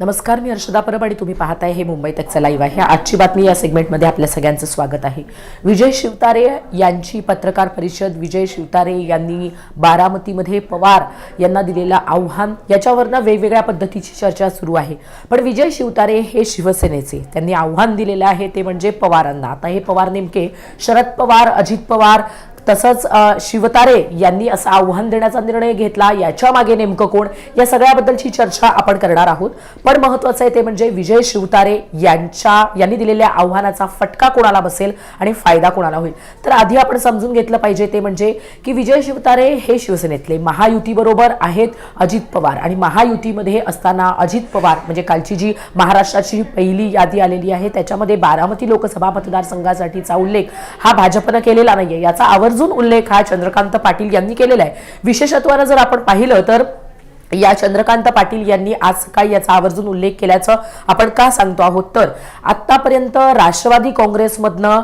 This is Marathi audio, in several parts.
नमस्कार मी हर्षदा परब आणि तुम्ही पाहताय हे मुंबई तकचं लाईव्ह आहे. आजची बातमी या सेगमेंटमध्ये आपल्या सगळ्यांचं स्वागत आहे. विजय शिवतारे यांची पत्रकार परिषद विजय शिवतारे यांनी बारामतीमध्ये पवार यांना दिलेलं आव्हान याच्यावरनं वेगवेगळ्या पद्धतीची चर्चा सुरू आहे. पण विजय शिवतारे हे शिवसेनेचे. त्यांनी आव्हान दिलेलं आहे ते म्हणजे पवारांना. आता हे पवार नेमके शरद पवार अजित पवार तसंच शिवतारे यांनी असं आव्हान देण्याचा निर्णय घेतला. याच्या मागे नेमकं कोण? या सगळ्याबद्दलची चर्चा आपण करणार आहोत. पण महत्वाचं आहे ते म्हणजे विजय शिवतारे यांच्या यांनी दिलेल्या आव्हानाचा फटका कोणाला बसेल आणि फायदा कोणाला होईल? तर आधी आपण समजून घेतलं पाहिजे ते म्हणजे की विजय शिवतारे हे शिवसेनेतले महायुतीबरोबर आहेत अजित पवार. आणि महायुतीमध्ये असताना अजित पवार म्हणजे कालची जी महाराष्ट्राची पहिली यादी आलेली आहे त्याच्यामध्ये बारामती लोकसभा मतदारसंघासाठीचा उल्लेख हा भाजपनं केलेला नाहीये. याचा आवर्ज आवर्जून उल्लेख हा चंद्रकांत पाटील यांनी केलेला आहे. विशेषत्वानं जर आपण पाहिलं तर या चंद्रकांत पाटील यांनी आज सकाळी याचा आवर्जून उल्लेख केल्याचं आपण का सांगतो आहोत? तर आत्तापर्यंत राष्ट्रवादी काँग्रेसमधनं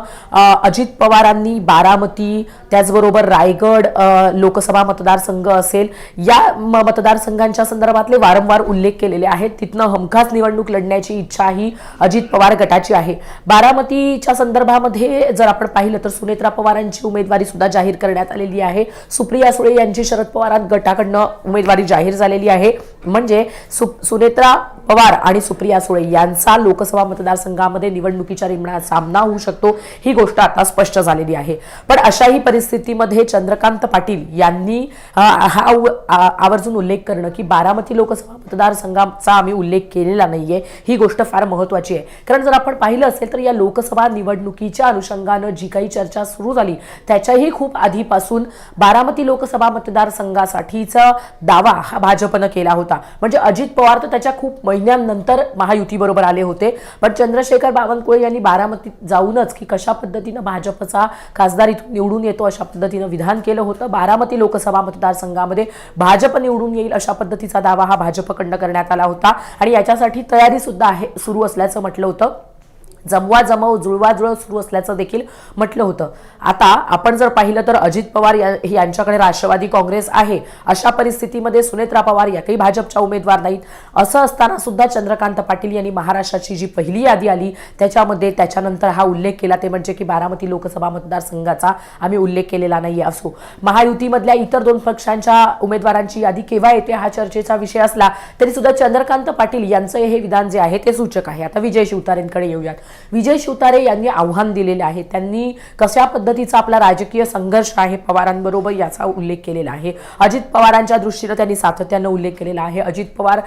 अजित पवारांनी बारामती त्याचबरोबर रायगड लोकसभा मतदारसंघ असेल या मतदारसंघांच्या संदर्भातले वारंवार उल्लेख केलेले आहेत. तिथनं हमखास निवडणूक लढण्याची इच्छा ही अजित पवार गटाची आहे. बारामतीच्या संदर्भामध्ये जर आपण पाहिलं तर सुनेत्रा पवारांची उमेदवारी सुद्धा जाहीर करण्यात आलेली आहे. सुप्रिया सुळे यांची शरद पवारांत गटाकडनं उमेदवारी जाहीर झाली झालेली आहे. म्हणजे सु सुनेत्रा पवार आणि सुप्रिया सुळे यांचा लोकसभा मतदारसंघामध्ये निवडणुकीच्या रिंगणात सामना होऊ शकतो ही गोष्ट आता स्पष्ट झालेली आहे. पण अशाही परिस्थितीमध्ये चंद्रकांत पाटील यांनी हा आवर्जून उल्लेख करणं की बारामती लोकसभा मतदारसंघाचा आम्ही उल्लेख केलेला नाहीये ही गोष्ट फार महत्वाची आहे. कारण जर आपण पाहिलं असेल तर या लोकसभा निवडणुकीच्या अनुषंगानं जी काही चर्चा सुरू झाली त्याच्याही खूप आधीपासून बारामती लोकसभा मतदारसंघासाठीचा दावा हा भाजपनं केला होता. म्हणजे अजित पवार तर त्याच्या खूप महिन्यांनंतर महायुतीबरोबर आले होते. पण चंद्रशेखर बावनकुळे यांनी बारामतीत जाऊनच की कशा पद्धतीनं भाजपचा खासदार इथून निवडून येतो अशा पद्धतीनं विधान केलं होतं. बारामती लोकसभा मतदारसंघामध्ये भाजप निवडून येईल अशा पद्धतीचा दावा हा भाजपकडनं करण्यात आला होता. आणि याच्यासाठी तयारी सुद्धा आहे सुरू असल्याचं म्हटलं होतं. जमवा जमव जुळवा जुळव सुरू असल्याचं देखील म्हटलं होतं. आता आपण जर पाहिलं तर अजित पवार या- यांच्याकडे राष्ट्रवादी काँग्रेस आहे. अशा परिस्थितीमध्ये सुनेत्रा पवार या काही भाजपच्या उमेदवार नाहीत. असं असताना सुद्धा चंद्रकांत पाटील यांनी महाराष्ट्राची जी पहिली यादी आली त्याच्यामध्ये त्याच्यानंतर हा उल्लेख केला. ते म्हणजे की बारामती लोकसभा मतदारसंघाचा आम्ही उल्लेख केलेला नाही असो. महायुतीमधल्या इतर दोन पक्षांच्या उमेदवारांची यादी केव्हा येते हा चर्चेचा विषय असला तरी सुद्धा चंद्रकांत पाटील यांचं हे विधान जे आहे ते सूचक आहे. आता विजय शिवतारेंकडे येऊयात. विजय शिवतारे यांनी आव्हान दिलेले आहे. त्यांनी कशा पद्धतीचा आपला राजकीय संघर्ष आहे पवारांबरोबर याचा उल्लेख केलेला आहे. अजित पवारांच्या दृष्टीनं त्यांनी सातत्यानं उल्लेख केलेला आहे. अजित पवार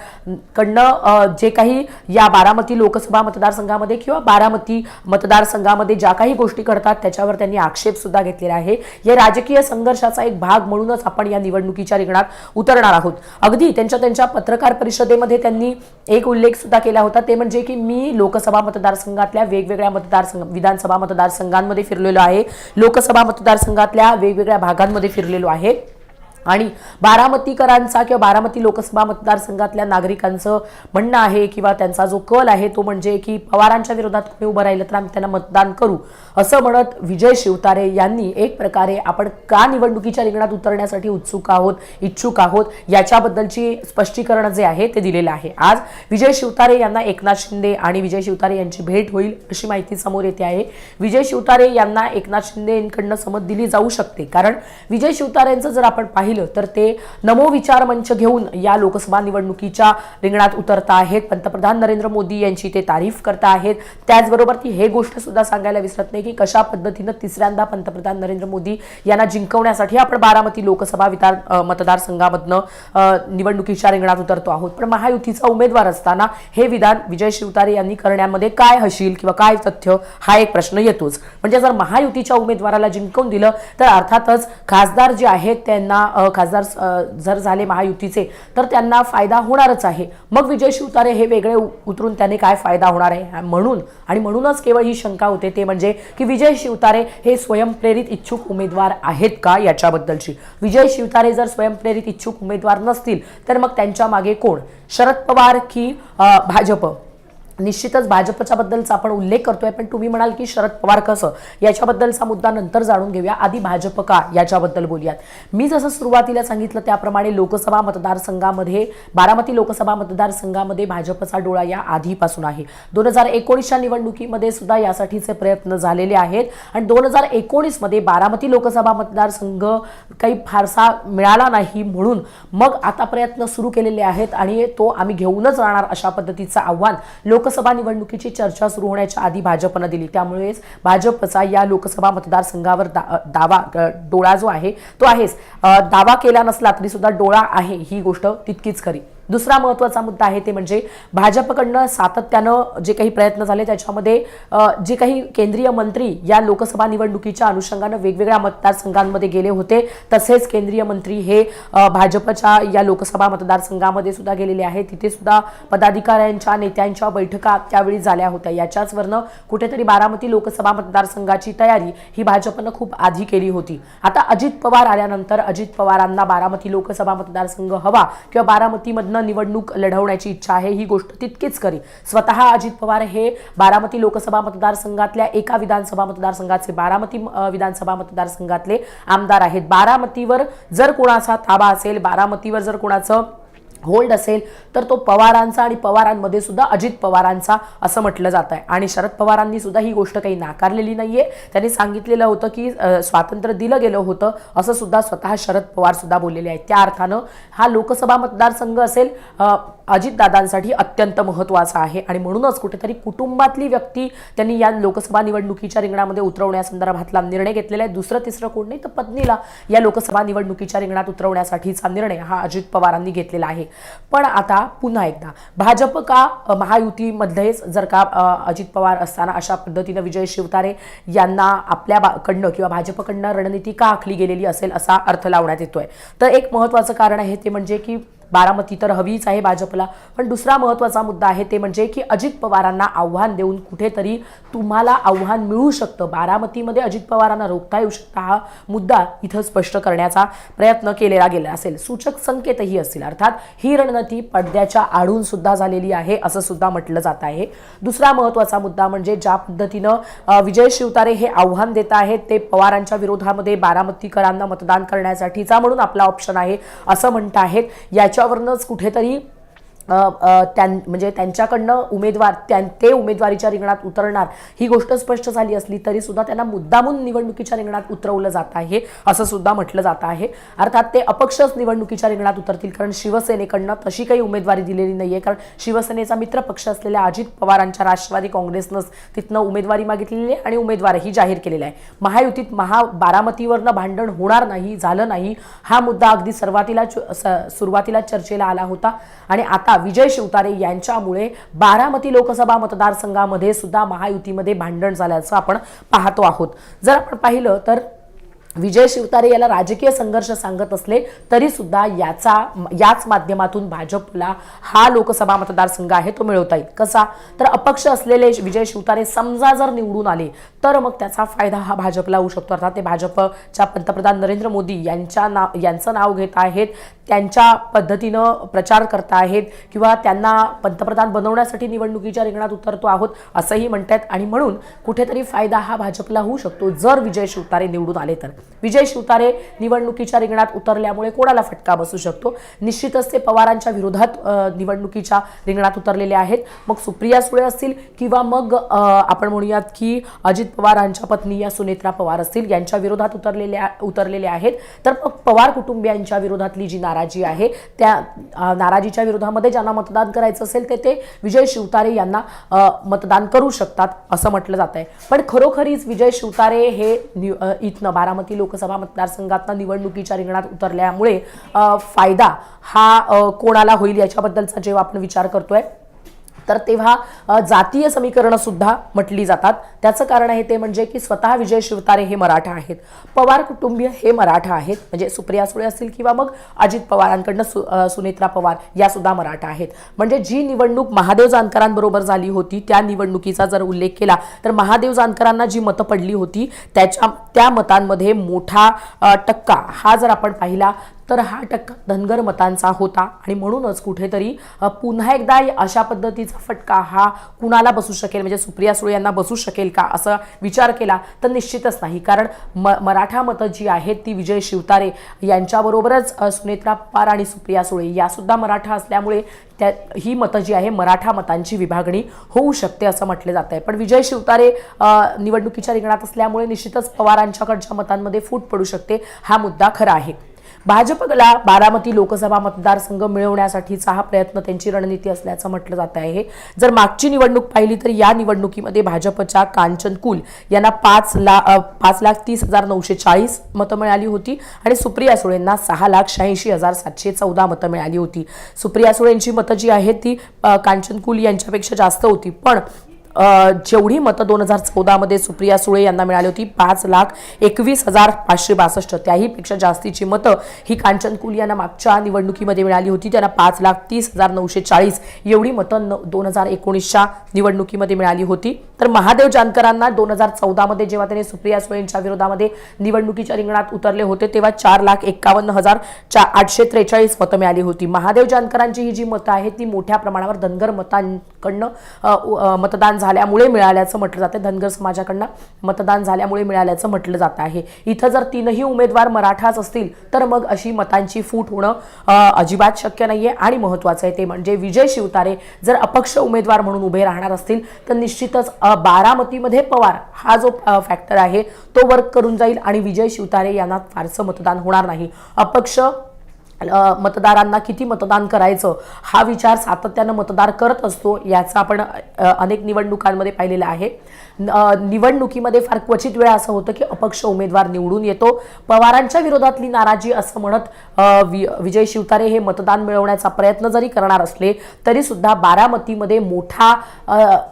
कडनं जे काही या बारामती लोकसभा मतदारसंघामध्ये किंवा बारामती मतदारसंघामध्ये ज्या काही गोष्टी करतात त्याच्यावर त्यांनी आक्षेप सुद्धा घेतलेला आहे. या राजकीय संघर्षाचा एक भाग म्हणूनच आपण या निवडणुकीच्या रिंगणात उतरणार आहोत. अगदी त्यांच्या त्यांच्या पत्रकार परिषदेमध्ये त्यांनी एक उल्लेख सुद्धा केला होता. ते म्हणजे की मी लोकसभा मतदारसंघातल्या वेगवेगळ्या मतदारसंघ विधानसभा मतदारसंघांमध्ये फिरलेलो आहे. लोकसभा मतदारसंघातल्या वेगवेगळ्या भागांमध्ये फिरलेलो आहे. आणि बारामतीकरांचा किंवा बारामती लोकसभा मतदारसंघातल्या नागरिकांचं म्हणणं आहे किंवा त्यांचा जो कल आहे तो म्हणजे की पवारांच्या विरोधात कोणी उभं राहिलं तर आम्ही त्यांना मतदान करू असं म्हणत विजय शिवतारे यांनी एक प्रकारे आपण का निवडणुकीच्या रिंगणात उतरण्यासाठी उत्सुक आहोत इच्छुक आहोत याच्याबद्दलची स्पष्टीकरण जे आहे ते दिलेलं आहे. आज विजय शिवतारे यांना एकनाथ शिंदे आणि विजय शिवतारे यांची भेट होईल अशी माहिती समोर येते आहे. विजय शिवतारे यांना एकनाथ शिंदे यांकडनं समज दिली जाऊ शकते कारण विजय शिवतारेंचं जर आपण पाहिलं तर ते नमो विचार मंच घेऊन या लोकसभा निवडणुकीच्या रिंगणात उतरता आहेत. पंतप्रधान नरेंद्र मोदी यांची ते तारीफ करता आहेत. त्याचबरोबर ती हे गोष्ट सुद्धा सांगायला विसरत नाही की कशा पद्धतीनं तिसऱ्यांदा पंतप्रधान नरेंद्र मोदी यांना जिंकवण्यासाठी आपण बारामती लोकसभा विधान मतदारसंघामधनं निवडणुकीच्या रिंगणात उतरतो आहोत. पण महायुतीचा उमेदवार असताना हे विधान विजय शिवतारे यांनी करण्यामध्ये काय हशील किंवा काय तथ्य हा एक प्रश्न येतोच. म्हणजे जर महायुतीच्या उमेदवाराला जिंकवून दिलं तर अर्थातच खासदार जे आहेत त्यांना खासदार जर झाले महायुतीचे तर त्यांना फायदा होणारच आहे. मग विजय शिवतारे हे वेगळे उतरून त्याने काय फायदा होणार आहे? म्हणून. आणि म्हणूनच केवळ ही शंका होते ते म्हणजे की विजय शिवतारे हे स्वयंप्रेरित इच्छुक उमेदवार आहेत का याच्याबद्दलची? विजय शिवतारे जर स्वयंप्रेरित इच्छुक उमेदवार नसतील तर मग त्यांच्या मागे कोण? शरद पवार की भाजप? निश्चितच भाजपच्या बद्दलचा आपण उल्लेख करतोय पण तुम्ही म्हणाल की शरद पवार कसं? याच्याबद्दलचा मुद्दा नंतर जाणून घेऊया. आधी भाजप का? याच्याबद्दल बोलूयात. मी जसं सुरुवातीला सांगितलं त्याप्रमाणे लोकसभा मतदारसंघामध्ये बारामती लोकसभा मतदारसंघामध्ये भाजपचा डोळा या आधीपासून आहे. दोन हजार एकोणीसच्या निवडणुकीमध्ये सुद्धा यासाठीचे प्रयत्न झालेले आहेत आणि दोन हजार एकोणीसमध्ये बारामती लोकसभा मतदारसंघ काही फारसा मिळाला नाही म्हणून मग आता प्रयत्न सुरू केलेले आहेत आणि तो आम्ही घेऊनच राहणार अशा पद्धतीचं आव्हान लोक लोकसभा निवडणुकीची चर्चा सुरू होण्याच्या आधी भाजपनं दिली. त्यामुळेच भाजपचा या लोकसभा मतदारसंघावर दा दावा डोळा जो आहे तो आहेच. दावा केला नसला तरी सुद्धा डोळा आहे ही गोष्ट तितकीच खरी. दुसरा महत्त्वाचा मुद्दा आहे ते म्हणजे भाजपकडनं सातत्यानं जे काही प्रयत्न झाले त्याच्यामध्ये जे काही केंद्रीय मंत्री या लोकसभा निवडणुकीच्या अनुषंगानं वेगवेगळ्या मतदारसंघांमध्ये गेले होते तसेच केंद्रीय मंत्री हे भाजपच्या या लोकसभा मतदारसंघामध्ये सुद्धा गेलेले आहेत. तिथे सुद्धा पदाधिकाऱ्यांच्या नेत्यांच्या बैठका त्यावेळी झाल्या होत्या. याच्याच वरनं कुठेतरी बारामती लोकसभा मतदारसंघाची तयारी ही भाजपनं खूप आधी केली होती. आता अजित पवार आल्यानंतर अजित पवारांना बारामती लोकसभा मतदारसंघ हवा किंवा बारामतीमधनं निवडणूक लढवण्याची इच्छा आहे ही गोष्ट तितकीच खरी. स्वतः अजित पवार हे बारामती लोकसभा मतदारसंघातल्या एका विधानसभा मतदारसंघाचे बारामती विधानसभा मतदारसंघातले आमदार आहेत. बारामतीवर जर कोणाचा ताबा असेल बारामतीवर जर कोणाचं होल्ड असेल तर तो पवारांचा आणि पवारांमध्ये सुद्धा अजित पवारांचा असं म्हटलं जात आहे. आणि शरद पवारांनी सुद्धा ही गोष्ट काही नाकारलेली नाही आहे त्यांनी सांगितलेलं होतं की स्वातंत्र्य दिलं गेलं होतं असं सुद्धा स्वतः शरद पवार सुद्धा बोललेले आहेत. त्या अर्थानं हा लोकसभा मतदारसंघ असेल अजितदादांसाठी अत्यंत महत्त्वाचा आहे. आणि म्हणूनच कुठेतरी कुटुंबातली व्यक्ती त्यांनी या लोकसभा निवडणुकीच्या रिंगणामध्ये उतरवण्यासंदर्भातला निर्णय घेतलेला आहे. दुसरं तिसरं कोण नाही तर पत्नीला या लोकसभा निवडणुकीच्या रिंगणात उतरवण्यासाठीचा निर्णय हा अजित पवारांनी घेतलेला आहे. पण आता पुन्हा एकदा भाजप का महायुतीमध्येच जर का अजित पवार असताना अशा पद्धतीनं विजय शिवतारे यांना आपल्या बा- किंवा भाजपकडनं रणनीती का आखली गेलेली असेल असा अर्थ लावण्यात येतोय. तर एक महत्त्वाचं कारण आहे ते म्हणजे की बारामती तर हवीच आहे भाजपला. पण दुसरा महत्त्वाचा मुद्दा आहे ते म्हणजे की अजित पवारांना आव्हान देऊन कुठेतरी तुम्हाला आव्हान मिळू शकतं. बारामतीमध्ये अजित पवारांना रोखता येऊ शकता हा मुद्दा इथं स्पष्ट करण्याचा प्रयत्न केलेला गेला असेल. सूचक संकेतही असतील. अर्थात ही रणनीती पडद्याच्या आडून सुद्धा झालेली आहे असं सुद्धा म्हटलं जात आहे. दुसरा महत्त्वाचा मुद्दा म्हणजे ज्या पद्धतीनं विजय शिवतारे हे आव्हान देत आहेत ते पवारांच्या विरोधामध्ये बारामतीकरांना मतदान करण्यासाठीचा म्हणून आपला ऑप्शन आहे असं म्हणत आहेत. याची याच्यावरनंच कुठेतरी त्यां म्हणजे त्यांच्याकडनं उमेदवार त्यां ते उमेदवारीच्या रिंगणात उतरणार ही गोष्ट स्पष्ट झाली असली तरी सुद्धा त्यांना मुद्दामून निवडणुकीच्या रिंगणात उतरवलं जात आहे असं सुद्धा म्हटलं जात आहे. अर्थात ते अपक्षच निवडणुकीच्या रिंगणात उतरतील कारण शिवसेनेकडनं तशी काही उमेदवारी दिलेली नाहीये. कारण शिवसेनेचा मित्र पक्ष असलेल्या अजित पवारांच्या राष्ट्रवादी काँग्रेसनंच तिथनं उमेदवारी मागितलेली आहे आणि उमेदवारही जाहीर केलेला आहे. महायुतीत महा बारामतीवरनं भांडण होणार नाही झालं नाही हा मुद्दा अगदी सर्वातीला च- सुरुवातीला चर्चेला आला होता. आणि आता विजय शिवतारे यांच्यामुळे बारामती लोकसभा मतदारसंघामध्ये सुद्धा महायुतीमध्ये भांडण झाल्याचं आपण पाहतो आहोत. जर आपण पाहिलं तर विजय शिवतारे याला राजकीय संघर्ष सांगत असले तरी सुद्धा याचा याच माध्यमातून भाजपला हा लोकसभा मतदारसंघ आहे तो मिळवता येईल. कसा? तर अपक्ष असलेले विजय शिवतारे समजा जर निवडून आले तर मग त्याचा फायदा हा भाजपला होऊ शकतो. अर्थात ते भाजपच्या पंतप्रधान नरेंद्र मोदी यांच्या नाव यांचं नाव घेत आहेत त्यांच्या पद्धतीनं प्रचार करत आहेत किंवा त्यांना पंतप्रधान बनवण्यासाठी निवडणुकीच्या रिंगणात उतरतो आहोत असंही म्हणतात आणि म्हणून कुठेतरी फायदा हा भाजपला होऊ शकतो जर विजय शिवतारे निवडून आले तर. विजय शिवतारे निवडणुकीच्या रिंगणात उतरल्यामुळे कोणाला फटका बसू शकतो? निश्चितच ते पवारांच्या विरोधात निवडणुकीच्या रिंगणात उतरलेले आहेत. मग सुप्रिया सुळे असतील किंवा मग आपण म्हणूयात की अजित पवारांच्या पत्नी या सुनेत्रा पवार असतील यांच्या विरोधात उतरलेल्या उतरलेले आहेत. तर मग पवार कुटुंबियांच्या विरोधातली जी नाराजी आहे त्या नाराजीच्या विरोधामध्ये ज्यांना मतदान करायचं असेल ते ते विजय शिवतारे यांना मतदान करू शकतात असं म्हटलं जात आहे पण खरोखरीच विजय शिवतारे हे इथनं बारामती लोकसभा मतदारसंघातनं निवडणुकीच्या रिंगणात उतरल्यामुळे फायदा हा कोणाला होईल याच्याबद्दलचा जेव्हा आपण विचार करतोय. तर तेव्हा जातीय समीकरणं सुद्धा म्हटली जातात. त्याचं कारण आहे ते म्हणजे की स्वतः विजय शिवतारे हे मराठा आहेत. पवार कुटुंबीय हे मराठा आहेत. म्हणजे सुप्रिया सुळे असतील किंवा मग अजित पवारांकडनं सु सुनेत्रा पवार या सुद्धा मराठा आहेत. म्हणजे जी निवडणूक महादेव जानकरांबरोबर झाली होती त्या निवडणुकीचा जर उल्लेख केला तर महादेव जानकरांना जी मतं पडली होती त्याच्या त्या मतांमध्ये मोठा टक्का हा जर आपण पाहिला तर हा टक्का धनगर मतांचा होता. आणि म्हणूनच कुठेतरी पुन्हा एकदा अशा पद्धतीचा फटका हा कुणाला बसू शकेल? म्हणजे सुप्रिया सुळे यांना बसू शकेल का? असं विचार केला तर निश्चितच नाही. कारण म मराठा मतं जी आहेत ती विजय शिवतारे यांच्याबरोबरच सुनेत्रा पार आणि सुप्रिया सुळे यासुद्धा मराठा असल्यामुळे त्या ही मतं जी आहे मराठा मतांची विभागणी होऊ शकते असं म्हटलं जात आहे पण विजय शिवतारे निवडणुकीच्या रिंगणात असल्यामुळे निश्चितच पवारांच्याकडच्या मतांमध्ये फूट पडू शकते. हा मुद्दा खरा आहे. भाजपला बारामती लोकसभा मतदारसंघ मिळवण्यासाठीचा हा प्रयत्न त्यांची रणनीती असल्याचं म्हटलं जात आहे. जर मागची निवडणूक पाहिली तर या निवडणुकीमध्ये भाजपच्या कांचन कुल यांना पाच ला पाच लाख तीस हजार नऊशे चाळीस मतं मिळाली होती आणि सुप्रिया सुळेंना सहा लाख शहाऐंशी हजार सातशे चौदा मतं मिळाली होती. सुप्रिया सुळेंची मतं जी आहेत ती कांचन कुल यांच्यापेक्षा जास्त होती. पण जेवढी मतं दोन हजार चौदामध्ये सुप्रिया सुळे यांना मिळाली होती पाच लाख एकवीस हजार पाचशे बासष्ट. त्याहीपेक्षा जास्तीची मतं ही कांचन कुल यांना मागच्या निवडणुकीमध्ये मिळाली होती. त्यांना पाच लाख तीस हजार नऊशे चाळीस एवढी मतं न दोन हजार एकोणीसच्या निवडणुकीमध्ये मिळाली होती. तर महादेव जानकरांना दोन हजार चौदामध्ये जेव्हा त्यांनी सुप्रिया सुळेंच्या विरोधामध्ये निवडणुकीच्या रिंगणात उतरले होते तेव्हा चार लाख एक्कावन्न हजार चा आठशे त्रेचाळीस मतं मिळाली होती. महादेव जानकरांची ही जी मतं आहेत ती मोठ्या प्रमाणावर धनगर मतांकडनं मतदान झाल्यामुळे मिळाल्याचं म्हटलं जातं. धनगर समाजाकडनं मतदान झाल्यामुळे मिळाल्याचं म्हटलं जात आहे. इथं जर तीनही उमेदवार मराठाच असतील तर मग अशी मतांची फूट होणं अजिबात शक्य नाही आहे आणि महत्वाचं आहे ते म्हणजे विजय शिवतारे जर अपक्ष उमेदवार म्हणून उभे राहणार असतील तर निश्चितच बारामतीमध्ये पवार हा जो फॅक्टर आहे तो वर्क करून जाईल आणि विजय शिवतारे यांना फारसं मतदान होणार नाही. अपक्ष मतदारांना किती मतदान करायचं हा विचार सातत्यानं मतदार करत असतो याचा आपण अनेक निवडणुकांमध्ये पाहिलेलं आहे. निवडणुकीमध्ये फार क्वचित वेळा असं होतं की अपक्ष उमेदवार निवडून येतो. पवारांच्या विरोधातली नाराजी असं म्हणत वि- विजय शिवतारे हे मतदान मिळवण्याचा प्रयत्न जरी करणार असले तरी सुद्धा बारामतीमध्ये मोठा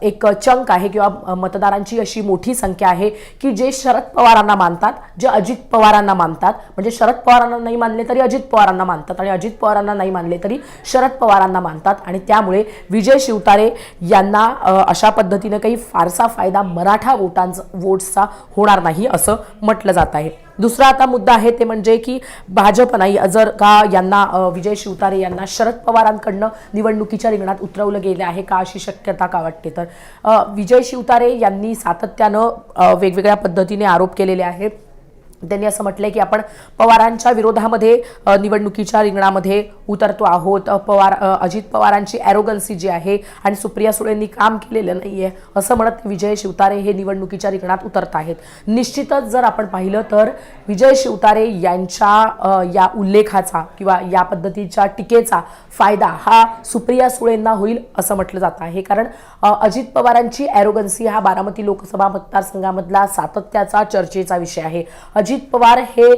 एक चंक आहे किंवा मतदारांची अशी मोठी संख्या आहे की जे शरद पवारांना मानतात जे अजित पवारांना मानतात. म्हणजे शरद पवारांना नाही मानले तरी अजित पवारांना मानतात आणि अजित पवारांना नाही मानले तरी शरद पवारांना मानतात. आणि त्यामुळे विजय शिवतारे यांना अशा पद्धतीनं काही फारसा फायदा मराठा वोटांचा वोट्सचा होणार नाही असं म्हटलं जात आहे. दुसरा आता मुद्दा आहे ते म्हणजे की भाजप नाही जर का यांना विजय शिवतारे यांना शरद पवारांकडनं निवडणुकीच्या रिंगणात उतरवलं गेलं आहे का अशी शक्यता का वाटते? तर विजय शिवतारे यांनी सातत्यानं वेगवेगळ्या पद्धतीने आरोप केलेले आहेत. त्यांनी असं म्हटलंय की आपण पवारांच्या विरोधामध्ये निवडणुकीच्या रिंगणामध्ये उतरतो आहोत. पवार अजित पवारांची ॲरोगन्सी जी आहे आणि सुप्रिया सुळेंनी काम केलेलं नाहीये असं म्हणत विजय शिवतारे हे निवडणुकीच्या रिंगणात उतरत आहेत. निश्चितच जर आपण पाहिलं तर विजय शिवतारे यांच्या या उल्लेखाचा किंवा या पद्धतीच्या टीकेचा फायदा हा सुप्रिया सुळेंना होईल असं म्हटलं जात आहे. कारण अजित पवारांची ॲरोगन्सी हा बारामती लोकसभा मतदारसंघामधला सातत्याचा चर्चेचा विषय आहे. अजित अजित पवार हे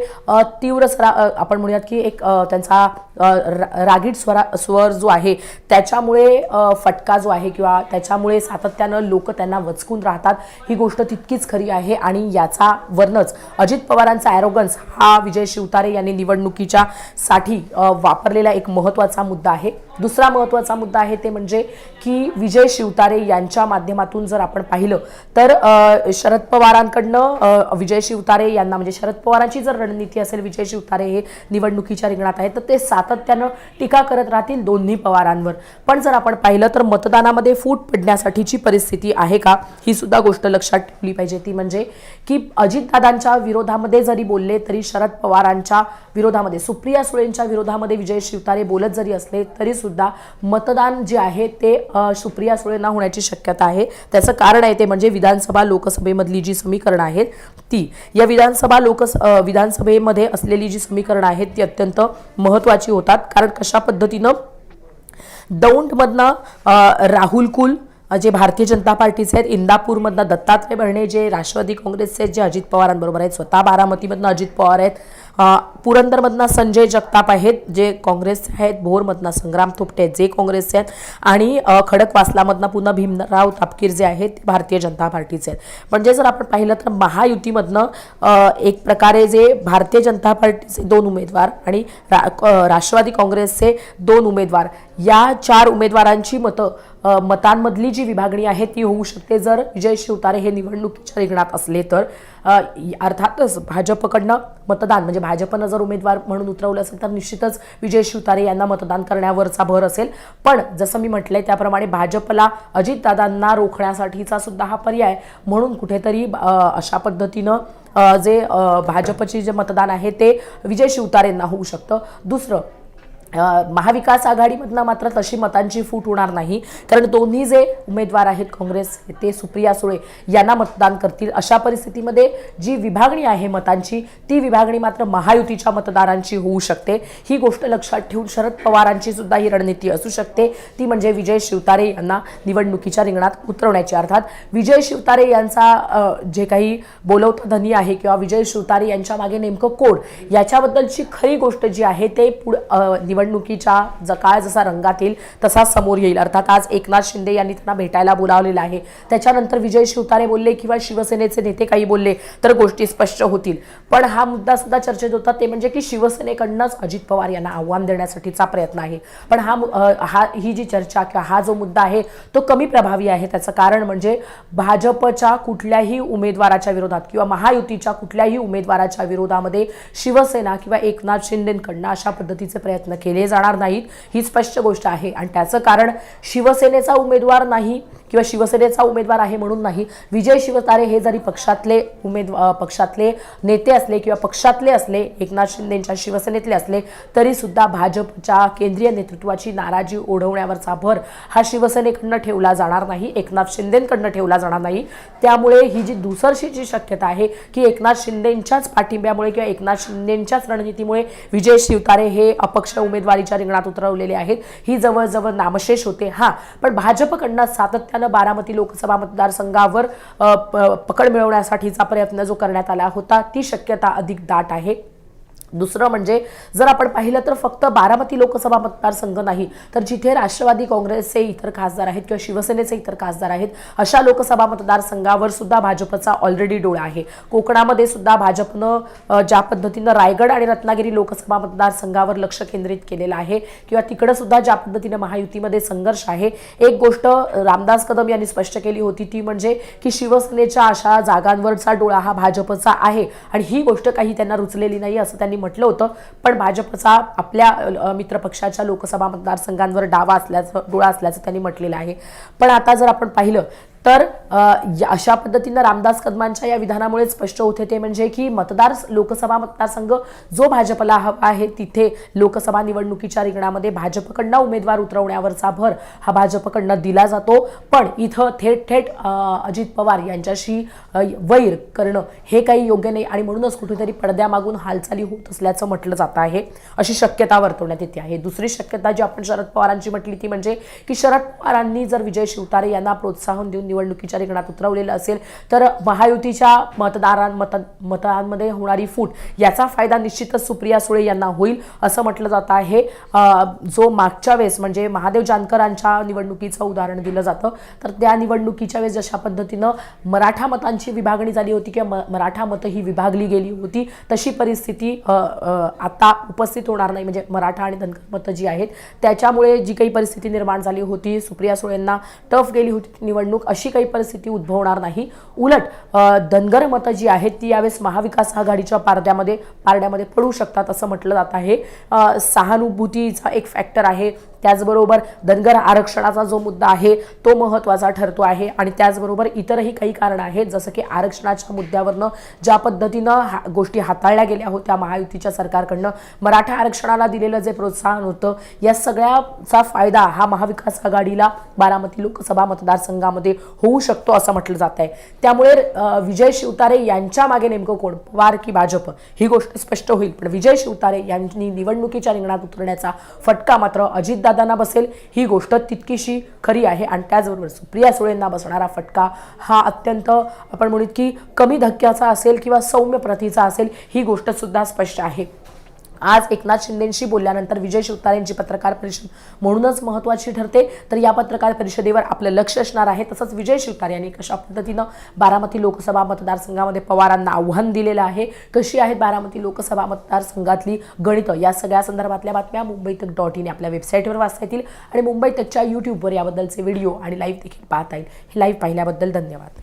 तीव्र सरा आपण म्हणूयात की एक त्यांचा रा- रागीट स्वरा स्वर जो आहे त्याच्यामुळे फटका जो आहे किंवा त्याच्यामुळे सातत्यानं लोक त्यांना वचकून राहतात ही गोष्ट तितकीच खरी आहे आणि याचा वर्णच अजित पवारांचा ॲरोगन्स हा विजय शिवतारे यांनी निवडणुकीच्या साठी वापरलेला एक महत्त्वाचा मुद्दा आहे. दुसरा महत्त्वाचा मुद्दा आहे ते म्हणजे की विजय शिवतारे यांच्या माध्यमातून जर आपण पाहिलं तर शरद पवारांकडनं विजय शिवतारे यांना म्हणजे शरद पवारांची जर रणनीती असेल विजय शिवतारे हे निवडणुकीच्या रिंगणात आहेत तर ते सातत्यानं टीका करत राहतील दोन्ही पवारांवर. पण जर आपण पाहिलं तर मतदानामध्ये फूट पडण्यासाठीची परिस्थिती आहे का? ही सुद्धा गोष्ट लक्षात ठेवली पाहिजे. ती म्हणजे की अजितदादांच्या विरोधामध्ये जरी बोलले तरी शरद पवारांच्या विरोधामध्ये सुप्रिया सुळेंच्या विरोधामध्ये विजय शिवतारे बोलत जरी असले तरी सुद्धा मतदान जे आहे ते सुप्रिया सुळेंना होण्याची शक्यता आहे. त्याचं कारण आहे ते म्हणजे विधानसभा लोकसभेमधली जी समीकरणं आहेत ती. या विधानसभा लोकस विधानसभेमध्ये असलेली जी समीकरणं आहेत ती अत्यंत महत्त्वाची होतात. कारण कशा पद्धतीनं दौंडमधनं राहुल कुल जे भारतीय जनता पार्टीचे आहेत इंदापूरमधनं दत्तात्रय भरणे जे राष्ट्रवादी काँग्रेसचे आहेत जे अजित पवारांबरोबर आहेत स्वतः बारामतीमधनं अजित पवार आहेत पुरंदरमधनं संजय जगताप आहेत जे काँग्रेस आहेत भोरमधनं संग्राम थोपटे आहेत जे काँग्रेसचे आहेत आणि खडकवासलामधनं पुन्हा भीमराव तापकीर जे आहेत ते भारतीय जनता पार्टीचे आहेत. म्हणजे जर आपण पाहिलं तर महायुतीमधनं एक प्रकारे जे भारतीय जनता पार्टीचे दोन उमेदवार आणि रा राष्ट्रवादी काँग्रेसचे दोन उमेदवार या चार उमेदवारांची मतं मतांमधली जी विभागणी आहे ती होऊ शकते. जर विजय शिवतारे हे निवडणुकीच्या रिंगणात असले तर अर्थातच भाजपकडनं मतदान म्हणजे भाजपनं जर उमेदवार म्हणून उतरवलं असेल तर निश्चितच विजय शिवतारे यांना मतदान करण्यावरचा भर असेल. पण जसं मी म्हटलंय त्याप्रमाणे भाजपला अजितदादांना रोखण्यासाठीचा सुद्धा हा पर्याय म्हणून कुठेतरी अशा पद्धतीनं जे भाजपचे जे मतदान आहे ते विजय शिवतारेंना होऊ शकतं. दुसरं महाविकास आघाडीमधनं मात्र तशी मतांची फूट होणार नाही. कारण दोन्ही जे उमेदवार आहेत काँग्रेस ते सुप्रिया सुळे यांना मतदान करतील. अशा परिस्थितीमध्ये जी विभागणी आहे मतांची ती विभागणी मात्र महायुतीच्या मतदारांची होऊ शकते. ही गोष्ट लक्षात ठेवून शरद पवारांची सुद्धा ही रणनीती असू शकते. ती म्हणजे विजय शिवतारे यांना निवडणुकीच्या रिंगणात उतरवण्याची. अर्थात विजय शिवतारे यांचा जे काही बोलवता धनी आहे किंवा विजय शिवतारे यांच्या मागे नेमकं कोण याच्याबद्दलची खरी गोष्ट जी आहे ते पुढ निवडणुकीच्या जकाळ जसा रंगात येईल तसा समोर येईल. अर्थात आज एकनाथ शिंदे यांनी त्यांना भेटायला बोलावलेलं आहे. त्याच्यानंतर विजय शिवतारे बोलले किंवा शिवसेनेचे नेते काही बोलले तर गोष्टी स्पष्ट होतील. पण हा मुद्दा सुद्धा चर्चेत होता. ते म्हणजे की शिवसेनेकडनंच अजित पवार यांना आव्हान देण्यासाठीचा प्रयत्न आहे. पण हा हा ही जी चर्चा किंवा हा जो मुद्दा आहे तो कमी प्रभावी आहे. त्याचं कारण म्हणजे भाजपच्या कुठल्याही उमेदवाराच्या विरोधात किंवा महायुतीच्या कुठल्याही उमेदवाराच्या विरोधामध्ये शिवसेना किंवा एकनाथ शिंदेकडनं अशा पद्धतीचे प्रयत्न केले केले जाणार नाहीत ही स्पष्ट गोष्ट आहे. आणि त्याचं कारण शिवसेनेचा उमेदवार नाही किंवा शिवसेनेचा उमेदवार आहे म्हणून नाही. विजय शिवतारे हे जरी पक्षातले उमेदवार पक्षातले नेते असले किंवा पक्षातले असले एकनाथ शिंदेच्या शिवसेनेतले असले तरी सुद्धा भाजपच्या केंद्रीय नेतृत्वाची नाराजी ओढवण्यावरचा भर हा शिवसेनेकडनं ठेवला जाणार नाही एकनाथ शिंदेंकडनं ठेवला जाणार नाही. त्यामुळे ही जी दुसरशी जी शक्यता आहे की एकनाथ शिंदेंच्याच पाठिंब्यामुळे किंवा एकनाथ शिंदेंच्याच रणनीतीमुळे विजय शिवतारे हे अपक्ष उमेदवारीच्या रिंगणात उतरवलेले आहेत. ही जवळजवळ नामशेष होते. हा पण भाजपकडनं सातत्यानं बारामती लोकसभा मतदारसंघावर पकड मिळवण्यासाठीचा प्रयत्न जो करण्यात आला होता ती शक्यता अधिक दाट आहे. दुसरं म्हणजे जर आपण पाहिलं तर फक्त बारामती लोकसभा मतदारसंघ नाही तर जिथे राष्ट्रवादी काँग्रेसचे इतर खासदार आहेत किंवा शिवसेनेचे इतर खासदार आहेत अशा लोकसभा मतदारसंघावर सुद्धा भाजपचा ऑलरेडी डोळा आहे. कोकणामध्ये सुद्धा भाजपनं ज्या पद्धतीनं रायगड आणि रत्नागिरी लोकसभा मतदारसंघावर लक्ष केंद्रित केलेलं आहे किंवा तिकडं सुद्धा ज्या पद्धतीनं महायुतीमध्ये संघर्ष आहे एक गोष्ट रामदास कदम यांनी स्पष्ट केली होती ती म्हणजे की शिवसेनेच्या अशा जागांवरचा डोळा हा भाजपचा आहे आणि ही गोष्ट काही त्यांना रुचलेली नाही असं त्यांनी म्हटलं होतं पण भाजपचा आपल्या मित्रपक्षाच्या लोकसभा मतदारसंघांवर डावा असल्याचं डोळा असल्याचं त्यांनी म्हटलेलं आहे. पण आता जर आपण पाहिलं तर या- अशा पद्धतीनं रामदास कदमांच्या या विधानामुळे स्पष्ट होते ते म्हणजे की मतदार लोकसभा मतदारसंघ जो भाजपला हवा आहे तिथे लोकसभा निवडणुकीच्या रिंगणामध्ये भाजपकडनं उमेदवार उतरवण्यावरचा भर हा भाजपकडनं दिला जातो. पण इथं थेट थेट अजित पवार यांच्याशी वैर करणं हे काही योग्य नाही आणि म्हणूनच कुठेतरी पडद्यामागून हालचाली होत असल्याचं म्हटलं जात आहे अशी शक्यता वर्तवण्यात येते आहे. दुसरी शक्यता जी आपण शरद पवारांची म्हटली ती म्हणजे की शरद पवारांनी जर विजय शिवतारे यांना प्रोत्साहन देऊन निवडणुकीच्या रिंगणात उतरवलेलं असेल तर महायुतीच्या मतदारां मत मतांमध्ये होणारी फूट याचा फायदा निश्चितच सुप्रिया सुळे यांना होईल असं म्हटलं जात आहे. जो मागच्या वेळेस म्हणजे महादेव जानकरांच्या निवडणुकीचं उदाहरण दिलं जातं तर त्या निवडणुकीच्या वेळेस जशा पद्धतीनं मराठा मतांची विभागणी झाली होती किंवा मराठा मतं ही विभागली गेली होती तशी परिस्थिती आता उपस्थित होणार नाही. म्हणजे मराठा आणि धनगर मतं जी आहेत त्याच्यामुळे जी काही परिस्थिती निर्माण झाली होती सुप्रिया सुळेंना टफ गेली होती निवडणूक अशी काही परिस्थिती उद्भवणार नाही. उलट धनगर मतं जी आहेत ती यावेळेस महाविकास आघाडीच्या पारड्यामध्ये पारड्यामध्ये पडू शकतात असं म्हटलं जात आहे. सहानुभूतीचा एक फॅक्टर आहे. त्याचबरोबर धनगर आरक्षणाचा जो मुद्दा आहे तो महत्त्वाचा ठरतो आहे. आणि त्याचबरोबर इतरही काही कारणं आहेत जसं की आरक्षणाच्या मुद्द्यावरनं ज्या पद्धतीनं हा गोष्टी हाताळल्या गेल्या होत्या महायुतीच्या सरकारकडनं मराठा आरक्षणाला दिलेलं जे प्रोत्साहन होतं या सगळ्याचा फायदा हा महाविकास आघाडीला बारामती लोकसभा मतदारसंघामध्ये होऊ शकतो असं म्हटलं जात आहे. त्यामुळे विजय शिवतारे यांच्या मागे नेमकं कोण? पवार की भाजप? ही गोष्ट स्पष्ट होईल पण विजय शिवतारे यांनी निवडणुकीच्या रिंगणात उतरण्याचा फटका मात्र अजित अजितदादांना बसेल. ही गोष्ट तितकीशी खरी आहे. आणि त्याचबरोबर सुप्रिया सुळेंना बसणारा फटका हा अत्यंत आपण म्हणूत की कमी धक्क्याचा असेल किंवा सौम्य प्रतीचा असेल ही गोष्ट सुद्धा स्पष्ट आहे. आज एकनाथ शिंदेशी बोलल्यानंतर विजय शिवतारेंची पत्रकार परिषद म्हणूनच महत्त्वाची ठरते. तर या पत्रकार परिषदेवर आपलं लक्ष असणार आहे. तसंच विजय शिवतारे यांनी कशा पद्धतीनं बारामती लोकसभा मतदारसंघामध्ये पवारांना आव्हान दिलेलं आहे? कशी आहेत बारामती लोकसभा मतदारसंघातली गणितं? या सगळ्या संदर्भातल्या बातम्या मुंबई तक डॉट इन आपल्या वेबसाईटवर वाचता येतील आणि मुंबई तकच्या यूट्यूबवर याबद्दलचे व्हिडिओ आणि लाईव्ह देखील पाहता येईल. हे लाईव्ह पाहिल्याबद्दल धन्यवाद.